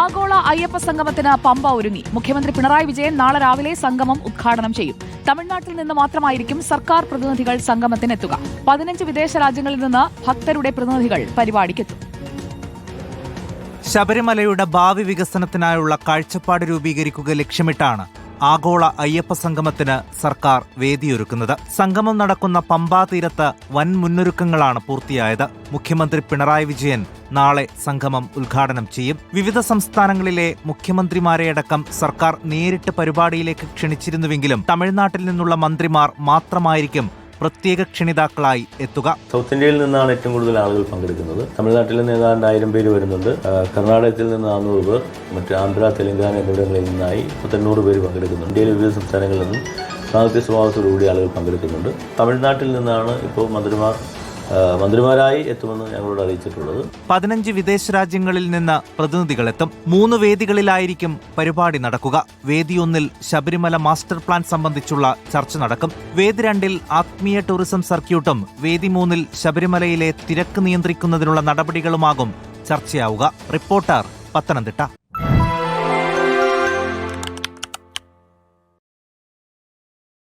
ആഗോള അയ്യപ്പ സംഗമത്തിന് പമ്പ ഒരുങ്ങി. മുഖ്യമന്ത്രി പിണറായി വിജയൻ നാളെ രാവിലെ സംഗമം ഉദ്ഘാടനം ചെയ്യും. തമിഴ്നാട്ടിൽ നിന്ന് മാത്രമായിരിക്കും സർക്കാർ പ്രതിനിധികൾ സംഗമത്തിനെത്തുക. പതിനഞ്ച് വിദേശ രാജ്യങ്ങളിൽ നിന്ന് ഭക്തരുടെ പ്രതിനിധികൾ പരിപാടിക്കെത്തും. ശബരിമലയുടെ ഭാവി വികസനത്തിനായുള്ള കാഴ്ചപ്പാട് രൂപീകരിക്കുക ലക്ഷ്യമിട്ടാണ് ആഗോള അയ്യപ്പ സംഗമത്തിന് സർക്കാർ വേദിയൊരുക്കുന്നത്. സംഗമം നടക്കുന്ന പമ്പാ തീരത്ത് വൻ മുന്നൊരുക്കങ്ങളാണ് പൂർത്തിയായത്. മുഖ്യമന്ത്രി പിണറായി വിജയൻ നാളെ സംഗമം ഉദ്ഘാടനം ചെയ്യും. വിവിധ സംസ്ഥാനങ്ങളിലെ മുഖ്യമന്ത്രിമാരെയടക്കം സർക്കാർ നേരിട്ട് പരിപാടിയിലേക്ക് ക്ഷണിച്ചിരുന്നുവെങ്കിലും തമിഴ്നാട്ടിൽ നിന്നുള്ള മന്ത്രിമാർ മാത്രമായിരിക്കും പ്രത്യേക ക്ഷണിതാക്കളായി എത്തുക. സൗത്ത് ഇന്ത്യയിൽ നിന്നാണ് ഏറ്റവും കൂടുതൽ ആളുകൾ പങ്കെടുക്കുന്നത്. തമിഴ്നാട്ടിൽ നിന്ന് ഏതാണ്ട് ആയിരം പേര് വരുന്നുണ്ട്. കർണാടകത്തിൽ നിന്ന് നാനൂറ് പേർ മറ്റ് ആന്ധ്ര തെലങ്കാന എന്നിവിടങ്ങളിൽ നിന്നായി പത്തെണ്ണൂറ് പേര് പങ്കെടുക്കുന്നുണ്ട്. ഇന്ത്യയിലെ വിവിധ സംസ്ഥാനങ്ങളിൽ നിന്നും സാഹിത്യ സ്വഭാവത്തോടുകൂടി ആളുകൾ പങ്കെടുക്കുന്നുണ്ട്. തമിഴ്നാട്ടിൽ നിന്നാണ് ഇപ്പോൾ മന്ത്രിമാർ മന്ത്രിമാരായി എത്തുമെന്ന് ഞങ്ങളോട് അറിയിച്ചിട്ടുള്ളത്. പതിനഞ്ച് വിദേശ രാജ്യങ്ങളിൽ നിന്ന് പ്രതിനിധികളെത്തും. മൂന്ന് വേദികളിലായിരിക്കും പരിപാടി നടക്കുക. വേദിയൊന്നിൽ ശബരിമല മാസ്റ്റർ പ്ലാൻ സംബന്ധിച്ചുള്ള ചർച്ച നടക്കും. വേദി രണ്ടിൽ ആത്മീയ ടൂറിസം സർക്യൂട്ടും വേദി മൂന്നിൽ ശബരിമലയിലെ തിരക്ക് നിയന്ത്രിക്കുന്നതിനുള്ള നടപടികളുമാകും ചർച്ചയാവുക. റിപ്പോർട്ടർ പത്തനംതിട്ട.